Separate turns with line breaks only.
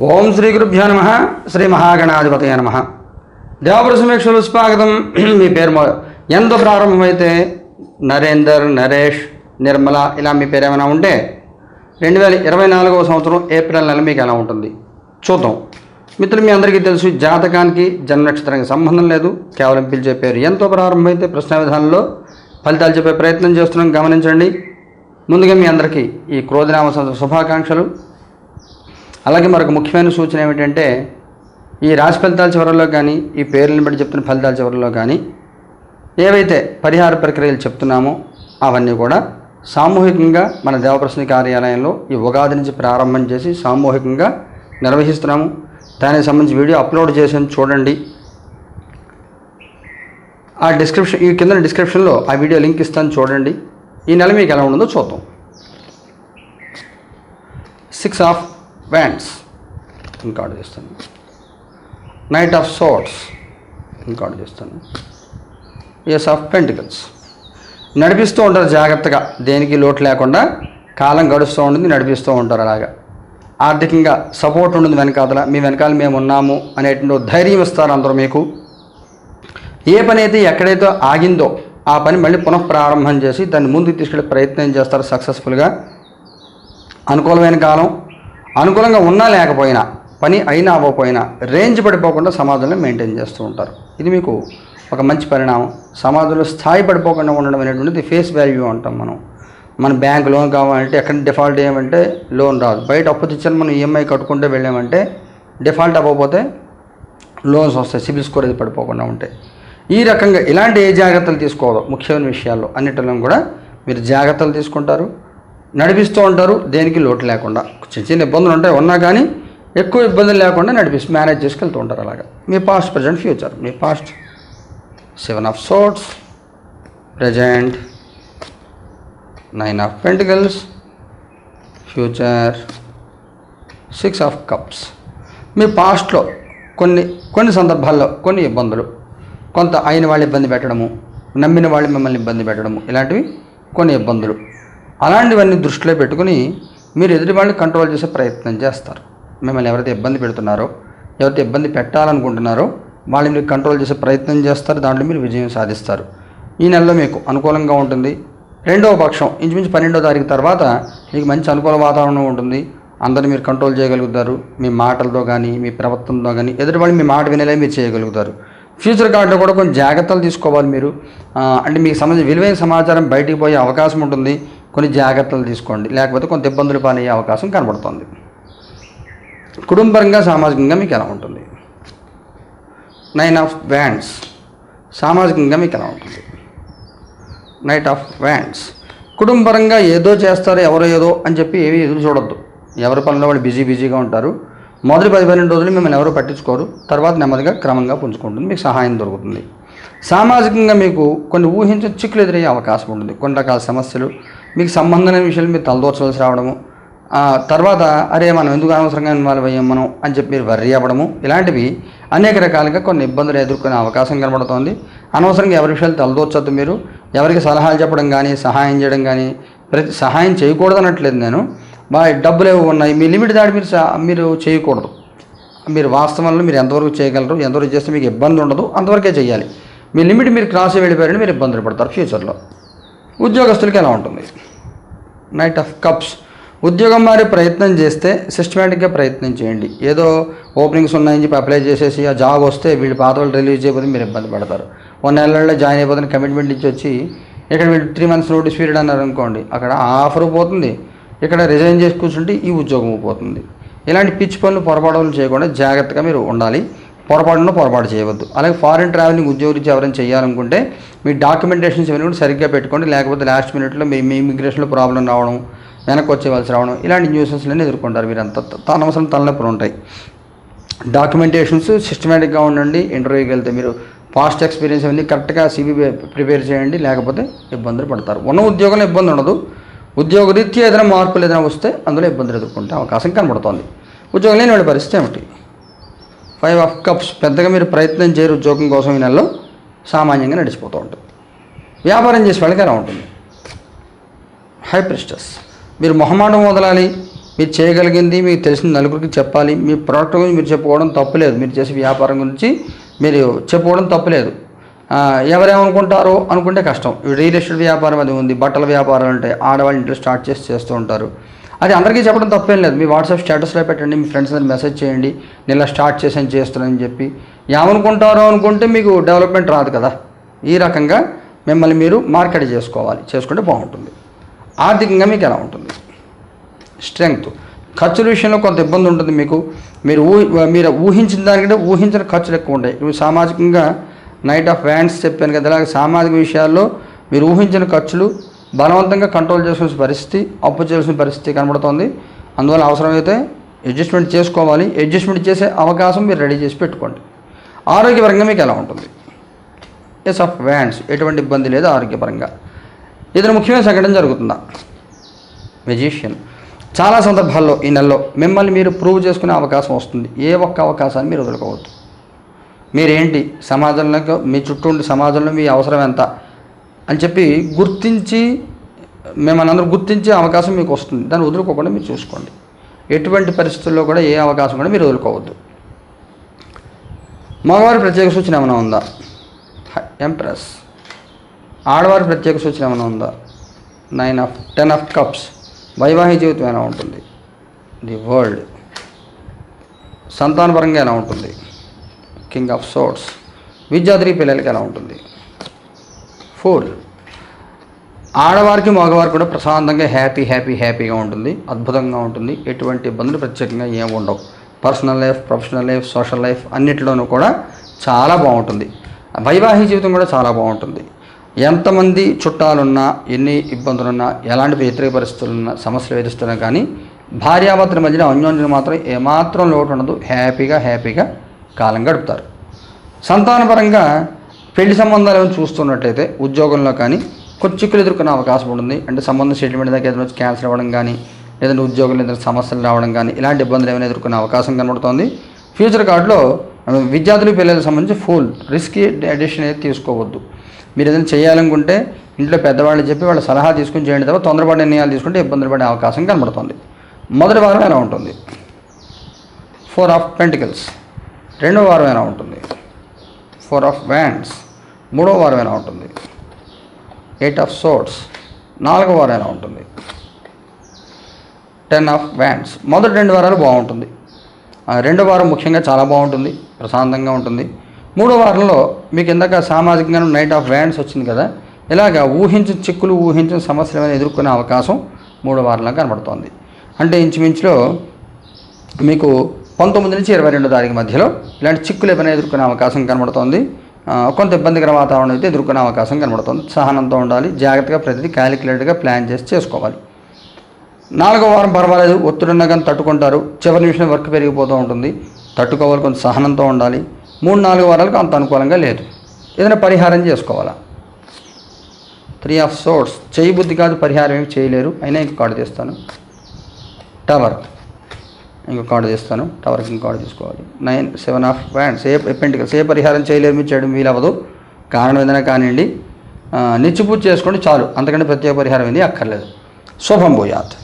ఓం శ్రీ గురుభ్యో నమ శ్రీ మహాగణాధిపతయ నమ. దేవపుర సమీక్షలు స్వాగతం. మీ పేరు మొ- ప్రారంభమైతే నరేందర్ నరేష్ నిర్మల ఇలా మీ పేరు ఏమైనా ఉంటే రెండు వేల ఇరవై నాలుగవ సంవత్సరం ఏప్రిల్ నెల మీకు ఎలా ఉంటుంది? చూద్దాం. మిత్రులు మీ అందరికీ తెలుసు జాతకానికి జన్మ నక్షత్రానికి సంబంధం లేదు. కేవలం పిలిచే పేరు. ఎంతో ప్రారంభమైతే ప్రశ్న విధానంలో ఫలితాలు చెప్పే ప్రయత్నం చేస్తున్నాం. గమనించండి. ముందుగా మీ అందరికీ ఈ క్రోధనామ శుభాకాంక్షలు. అలాగే మరొక ముఖ్యమైన సూచన ఏమిటంటే ఈ రాశి ఫలితాల చివరలో కానీ ఈ పేర్లను బట్టి చెప్తున్న ఫలితాల చివరలో కానీ ఏవైతే పరిహార ప్రక్రియలు చెప్తున్నామో అవన్నీ కూడా సామూహికంగా మన దేవప్రశ్న కార్యాలయంలో ఈ ఉగాది నుంచి ప్రారంభం చేసి సామూహికంగా నిర్వహిస్తున్నాము. దానికి సంబంధించి వీడియో అప్లోడ్ చేసాను చూడండి. ఆ డిస్క్రిప్షన్ ఈ కింద డిస్క్రిప్షన్లో ఆ వీడియో లింక్ ఇస్తాను చూడండి. ఈ నెల మీకు ఎలా ఉంటుందో చూద్దాం. సిక్స్ ఆఫ్ వ్యాండ్స్ ఇంకాడు చేస్తాను. నైట్ ఆఫ్ సోర్ట్స్ ఇంకాడు చేస్తాను. ఎస్ ఆఫ్ పెంటికల్స్ నడిపిస్తూ ఉంటారు జాగ్రత్తగా. దేనికి లోటు లేకుండా కాలం గడుస్తూ ఉంటుంది నడిపిస్తూ ఉంటారు అలాగా. ఆర్థికంగా సపోర్ట్ ఉంటుంది వెనకాతల. మీ వెనకాల మేము ఉన్నాము అనేటువంటి ధైర్యం ఇస్తారు అందరూ మీకు. ఏ పని అయితే ఎక్కడైతే ఆగిందో ఆ పని మళ్ళీ పునఃప్రారంభం చేసి దాన్ని ముందుకు తీసుకెళ్ళే ప్రయత్నం చేస్తారు సక్సెస్ఫుల్గా అనుకూలమైన కాలం అనుకూలంగా ఉన్నా లేకపోయినా పని అయినా అవ్వకపోయినా రేంజ్ పడిపోకుండా సమాజంలో మెయింటైన్ చేస్తూ ఉంటారు. ఇది మీకు ఒక మంచి పరిణామం. సమాజంలో స్థాయి పడిపోకుండా ఉండడం అనేటువంటిది ఫేస్ వాల్యూ అంటాం మనం. మన బ్యాంక్ లోన్ కావాలంటే ఎక్కడ డిఫాల్ట్ ఏమంటే లోన్ రాదు. బయట అప్పు తెచ్చాను మనం ఈఎంఐ కట్టుకుంటే వెళ్ళామంటే డిఫాల్ట్ అవ్వకపోతే లోన్స్ వస్తాయి సిబిల్ స్కోర్ అది పడిపోకుండా ఉంటాయి. ఈ రకంగా ఇలాంటి ఏ జాగ్రత్తలు తీసుకోవాలో ముఖ్యమైన విషయాల్లో. అన్నిటిలో కూడా మీరు జాగ్రత్తలు తీసుకుంటారు. నడిపిస్తూ ఉంటారు దేనికి లోటు లేకుండా. చిన్న చిన్న ఇబ్బందులు ఉంటాయి ఉన్నా కానీ ఎక్కువ ఇబ్బందులు లేకుండా నడిపిస్తూ మేనేజ్ చేసుకెళ్తూ ఉంటారు అలాగా. మీ past present future me past seven of swords present nine of pentacles future six of cups మీ పాస్ట్లో కొన్ని కొన్ని సందర్భాల్లో కొన్ని ఇబ్బందులు. కొంత అయిన వాళ్ళు ఇబ్బంది పెట్టడము నమ్మిన వాళ్ళు మిమ్మల్ని ఇబ్బంది పెట్టడము ఇలాంటివి కొన్ని ఇబ్బందులు. అలాంటివన్నీ దృష్టిలో పెట్టుకుని మీరు ఎదుటి వాళ్ళని కంట్రోల్ చేసే ప్రయత్నం చేస్తారు. మిమ్మల్ని ఎవరైతే ఇబ్బంది పెడుతున్నారో ఎవరైతే ఇబ్బంది పెట్టాలనుకుంటున్నారో వాళ్ళని మీరు కంట్రోల్ చేసే ప్రయత్నం చేస్తారు. దాంట్లో మీరు విజయం సాధిస్తారు. ఈ నెలలో మీకు అనుకూలంగా ఉంటుంది. రెండవ పక్షం ఇంచుమించు పన్నెండవ తారీఖు తర్వాత మీకు మంచి అనుకూల వాతావరణం ఉంటుంది. అందరిని మీరు కంట్రోల్ చేయగలుగుతారు. మీ మాటలతో కానీ మీ ప్రవర్తనతో కానీ ఎదుటివాళ్ళు మీ మాట వినేలా మీరు చేయగలుగుతారు. ఫ్యూచర్ కార్డులో కూడా కొన్ని జాగ్రత్తలు తీసుకోవాలి మీరు. అంటే మీకు సంబంధించి విలువైన సమాచారం బయటికి పోయే అవకాశం ఉంటుంది. కొన్ని జాగ్రత్తలు తీసుకోండి. లేకపోతే కొంత ఇబ్బందులు పాలయ్యే అవకాశం కనబడుతుంది. కుటుంబరంగా సామాజికంగా మీకు ఎలా ఉంటుంది? నైన్ ఆఫ్ వ్యాండ్స్ సామాజికంగా మీకు ఎలా ఉంటుంది? నైట్ ఆఫ్ వ్యాండ్స్ కుటుంబరంగా ఏదో చేస్తారు ఎవరో ఏదో అని చెప్పి ఏవి ఎదురు చూడొద్దు. ఎవరి పనిలో వాళ్ళు బిజీ బిజీగా ఉంటారు. మొదటి పది పన్నెండు రోజులు మిమ్మల్ని ఎవరు పట్టించుకోరు. తర్వాత నెమ్మదిగా క్రమంగా పుంజుకుంటుంది. మీకు సహాయం దొరుకుతుంది. సామాజికంగా మీకు కొన్ని ఊహించిన చిక్కులు ఎదురయ్యే అవకాశం ఉంటుంది. కొన్ని రకాల సమస్యలు మీకు సంబంధమైన విషయాలు మీరు తలదోచవలసి రావడము. తర్వాత అరే మనం ఎందుకు అనవసరంగా ఇన్వాల్వ్ అయ్యాం మనం అని చెప్పి మీరు వర్రీ అవ్వడము. ఇలాంటివి అనేక రకాలుగా కొన్ని ఇబ్బందులు ఎదుర్కొనే అవకాశం కనబడుతోంది. అనవసరంగా ఎవరి విషయాలు తలదోచొద్దు మీరు. ఎవరికి సలహాలు చెప్పడం కానీ సహాయం చేయడం కానీ ప్రతి సహాయం చేయకూడదు అనట్లేదు నేను. మా డబ్బులు ఏవో ఉన్నాయి. మీ లిమిట్ దాటి మీరు మీరు చేయకూడదు. మీరు వాస్తవంలో మీరు ఎంతవరకు చేయగలరు ఎంతవరకు చేస్తే మీకు ఇబ్బంది ఉండదు అంతవరకే చేయాలి. మీ లిమిట్ మీరు క్రాస్ వెళ్ళిపోయారని మీరు ఇబ్బందులు పడతారు ఫ్యూచర్లో. ఉద్యోగస్తులకి ఎలా ఉంటుంది? నైట్ ఆఫ్ కప్స్ ఉద్యోగం మారే ప్రయత్నం చేస్తే సిస్టమేటిక్గా ప్రయత్నం చేయండి. ఏదో ఓపెనింగ్స్ ఉన్నాయని చెప్పి అప్లై చేసేసి ఆ జాబ్ వస్తే వీళ్ళు పాత వాళ్ళు రిలీజ్ చేయబోతే మీరు ఇబ్బంది పడతారు. వన్ నెలలో జాయిన్ అయిపోతుంది కమిట్మెంట్ ఇచ్చి వచ్చి ఇక్కడ వీళ్ళు త్రీ మంత్స్ నోటీస్ పీరియడ్ అన్నారు అనుకోండి అక్కడ ఆఫర్ పోతుంది. ఇక్కడ రిజైన్ చేసి కూర్చుంటే ఈ ఉద్యోగం పోతుంది. ఇలాంటి పిచ్చి పనులు పొరపాటులు చేయకుండా జాగ్రత్తగా మీరు ఉండాలి. పొరపాటున పొరపాటు చేయవద్దు. అలాగే ఫారిన్ ట్రావెలింగ్ ఉద్యోగులు ఎవరైనా చేయాలనుకుంటే మీ డాక్యుమెంటేషన్స్ ఇవన్నీ కూడా సరిగ్గా పెట్టుకోండి. లేకపోతే లాస్ట్ మినిట్లో మీ మీ ఇమిగ్రేషన్లో ప్రాబ్లం రావడం వెనక్కి వచ్చేవలసి రావడం ఇలాంటి న్యూసెస్లన్నీ ఎదుర్కొంటారు మీరు అంత. అనవసరం తలనొప్పులు ఉంటాయి. డాక్యుమెంటేషన్స్ సిస్టమేటిక్గా ఉండండి. ఇంటర్వ్యూకి వెళ్తే మీరు పాస్ట్ ఎక్స్పీరియన్స్ అవన్నీ కరెక్ట్గా సిబి ప్రిపేర్ చేయండి. లేకపోతే ఇబ్బందులు పడతారు. ఉన్న ఉద్యోగంలో ఇబ్బంది ఉండదు. ఉద్యోగ రీత్యా ఏదైనా మార్పులు ఏదైనా వస్తే అందులో ఇబ్బందులు ఎదుర్కొంటే అవకాశం కనబడుతోంది. ఉద్యోగం లేని వాడి పరిస్థితి ఏమిటి? ఫైవ్ ఆఫ్ కప్స్ పెద్దగా మీరు ప్రయత్నం చేయరు ఉద్యోగం కోసం ఈ నెలలో. సామాన్యంగా నడిచిపోతూ ఉంటుంది. వ్యాపారం చేసే వాళ్ళకి ఎలా ఉంటుంది. హై ప్రిస్టస్ మీరు మొహమాటం వదలాలి మీరు చేయగలిగింది మీకు తెలిసిన నలుగురికి చెప్పాలి మీ ప్రోడక్ట్ గురించి మీరు చెప్పుకోవడం తప్పులేదు మీరు చేసే వ్యాపారం గురించి మీరు చెప్పుకోవడం తప్పులేదు ఎవరేమనుకుంటారో అనుకుంటే కష్టం. రియల్ ఎస్టేట్ వ్యాపారం అది ఉంది బట్టల వ్యాపారాలు ఉంటాయి ఆడవాళ్ళు ఇంట్లో స్టార్ట్ చేసి చేస్తూ ఉంటారు. అది అందరికీ చెప్పడం తప్పేం లేదు. మీ వాట్సాప్ స్టేటస్లో పెట్టండి మీ ఫ్రెండ్స్ అందరు మెసేజ్ చేయండి. నేను ఇలా స్టార్ట్ చేసాను చేస్తున్నానని చెప్పి. ఏమనుకుంటారో అనుకుంటే మీకు డెవలప్మెంట్ రాదు కదా. ఈ రకంగా మిమ్మల్ని మీరు మార్కెట్ చేసుకోవాలి. చేసుకుంటే బాగుంటుంది. ఆర్థికంగా మీకు ఎలా ఉంటుంది? స్ట్రెంగ్త్. ఖర్చుల విషయంలో కొంత ఇబ్బంది ఉంటుంది మీకు. మీరు ఊహి మీరు ఊహించిన దానికంటే ఊహించిన ఖర్చులు ఎక్కువ ఉంటాయి. ఇవి సామాజికంగా నైట్ ఆఫ్ వ్యాండ్స్ చెప్పాను కదా అలాగే సామాజిక విషయాల్లో మీరు ఊహించిన ఖర్చులు బలవంతంగా కంట్రోల్ చేసుకోవాల్సిన పరిస్థితి అప్పు చేయాల్సిన పరిస్థితి కనబడుతోంది. అందువల్ల అవసరమైతే అడ్జస్ట్మెంట్ చేసుకోవాలి. అడ్జస్ట్మెంట్ చేసే అవకాశం మీరు రెడీ చేసి పెట్టుకోండి. ఆరోగ్యపరంగా మీకు ఎలా ఉంటుంది? ఎస్ ఆఫ్ వ్యాండ్స్ ఎటువంటి ఇబ్బంది లేదు ఆరోగ్యపరంగా ఇతర ముఖ్యమైన సంఘటన జరుగుతుందా? మెజిషియన్ చాలా సందర్భాల్లో ఈ నెలలో మిమ్మల్ని మీరు ప్రూవ్ చేసుకునే అవకాశం వస్తుంది. ఏ ఒక్క అవకాశాన్ని మీరు వదులుకోవద్దు. మీరేంటి? సమాజంలో మీ చుట్టూ ఉండే సమాజంలో మీ అవసరం ఎంత? అని చెప్పి గుర్తించి మిమ్మల్ని అందరూ గుర్తించే అవకాశం మీకు వస్తుంది. దాన్ని వదులుకోకుండా మీరు చూసుకోండి. ఎటువంటి పరిస్థితుల్లో కూడా ఏ అవకాశం కూడా మీరు వదులుకోవద్దు. మగవారి ప్రత్యేక సూచన ఏమైనా ఉందా? ఎంప్రెస్ ఆడవారి ప్రత్యేక సూచన ఏమైనా ఉందా? Nine of ten of cups వైవాహిక జీవితం ఎలా ఉంటుంది? ది వరల్డ్ సంతానపరంగా ఎలా ఉంటుంది? కింగ్ ఆఫ్ సోట్స్ విద్యార్థి పిల్లలకి ఎలా ఉంటుంది? ఫోర్. ఆడవారికి మగవారికి కూడా ప్రశాంతంగా హ్యాపీ హ్యాపీ హ్యాపీగా ఉంటుంది. అద్భుతంగా ఉంటుంది. ఎటువంటి ఇబ్బందులు ప్రత్యేకంగా ఏమి ఉండవు. Personal life professional life social life అన్నిటిలోనూ కూడా చాలా బాగుంటుంది. వైవాహిక జీవితం కూడా చాలా బాగుంటుంది. ఎంతమంది చుట్టాలున్నా ఎన్ని ఇబ్బందులున్నా ఎలాంటి వ్యతిరేక పరిస్థితులున్నా సమస్యలు ఎదురుస్తున్నా కానీ భార్యాభర్తల మధ్యన అన్యోన్యం మాత్రం ఏమాత్రం లోటు ఉండదు. హ్యాపీగా హ్యాపీగా కాలం గడుపుతారు. సంతానపరంగా పెళ్ళి సంబంధాలు ఏమైనా చూస్తున్నట్టయితే ఉద్యోగంలో కానీ కొన్ని చిక్కులు ఎదుర్కొనే అవకాశం ఉంటుంది. అంటే సంబంధం సెటిల్మెంట్ దగ్గర ఏదైనా వచ్చి క్యాన్సిల్ అవ్వడం కానీ ఏదైనా ఉద్యోగంలో ఏదైనా సమస్యలు రావడం కానీ ఇలాంటి ఇబ్బందులు ఏమైనా ఎదుర్కొనే అవకాశం కనబడుతోంది. ఫ్యూచర్ కార్డులో విద్యార్థులు పిల్లలకు సంబంధించి ఫుల్ రిస్క్ అడిషన్ అయితే తీసుకోవద్దు. మీరు ఏదైనా చేయాలనుకుంటే ఇంట్లో పెద్దవాళ్ళు చెప్పి వాళ్ళ సలహా తీసుకుని చేయండి తప్ప తొందరపడి నిర్ణయాలు తీసుకుంటే ఇబ్బందులు పడే అవకాశం కనబడుతుంది. మొదటి వారం ఎలా ఉంటుంది? ఫోర్ ఆఫ్ పెంటికల్స్ రెండవ వారం ఎలా ఉంటుంది? Four of wands. మూడో వారం ఎలా ఉంటుంది? ఎయిట్ ఆఫ్ సోర్ట్స్ నాలుగో వారం ఎలా ఉంటుంది? Ten of wands. మొదటి రెండు వారాలు బాగుంటుంది. ఆ రెండో వారం ముఖ్యంగా చాలా బాగుంటుంది ప్రశాంతంగా ఉంటుంది. మూడో వారంలో మీకు ఇందాక సామాజికంగా నైట్ ఆఫ్ వ్యాండ్స్ వచ్చింది కదా ఇలాగ ఊహించిన చిక్కులు ఊహించిన సమస్యలు అనేది ఎదుర్కొనే అవకాశం మూడో వారంలో కనబడుతోంది. అంటే ఇంచుమించులో మీకు పంతొమ్మిది నుంచి ఇరవై రెండు తారీఖు మధ్యలో ఇలాంటి చిక్కులు ఏమైనా ఎదుర్కొనే అవకాశం కనబడుతోంది. కొంత ఇబ్బందికర వాతావరణం అయితే ఎదుర్కొనే అవకాశం కనబడుతుంది. సహనంతో ఉండాలి జాగ్రత్తగా ప్రతిదీ క్యాలిక్యులేట్గా ప్లాన్ చేసి చేసుకోవాలి. నాలుగో వారం పర్వాలేదు ఒత్తిడిన్నా కానీ తట్టుకుంటారు. చివరి నిమిషం వర్క్ పెరిగిపోతూ ఉంటుంది. తట్టుకోవాలి కొంత సహనంతో ఉండాలి. మూడు నాలుగు వారాలకు అంత అనుకూలంగా లేదు. ఏదైనా పరిహారం చేసుకోవాలా? త్రీ ఆఫ్ సోర్స్ చేయబుద్ధి కాదు పరిహారం ఏమి చేయలేరు. అయినా ఇంకా కార్డు తీస్తాను. టవర్ ఇంకో కార్డు తీస్తాను. టవర్కి ఇంకో కార్డు తీసుకోవాలి. నైన్ సెవెన్ ఆఫ్ వ్యాండ్స్ ఏ పెంటికల్స్ ఏ పరిహారం చేయలేరు మీరు చేయడం వీలవ్వదు. కారణం ఏదైనా కానివ్వండి. నిచ్చిపూజ చేసుకోండి చాలు. అంతకంటే ప్రత్యేక పరిహారం ఏంది అక్కర్లేదు. శుభం భూయాత్.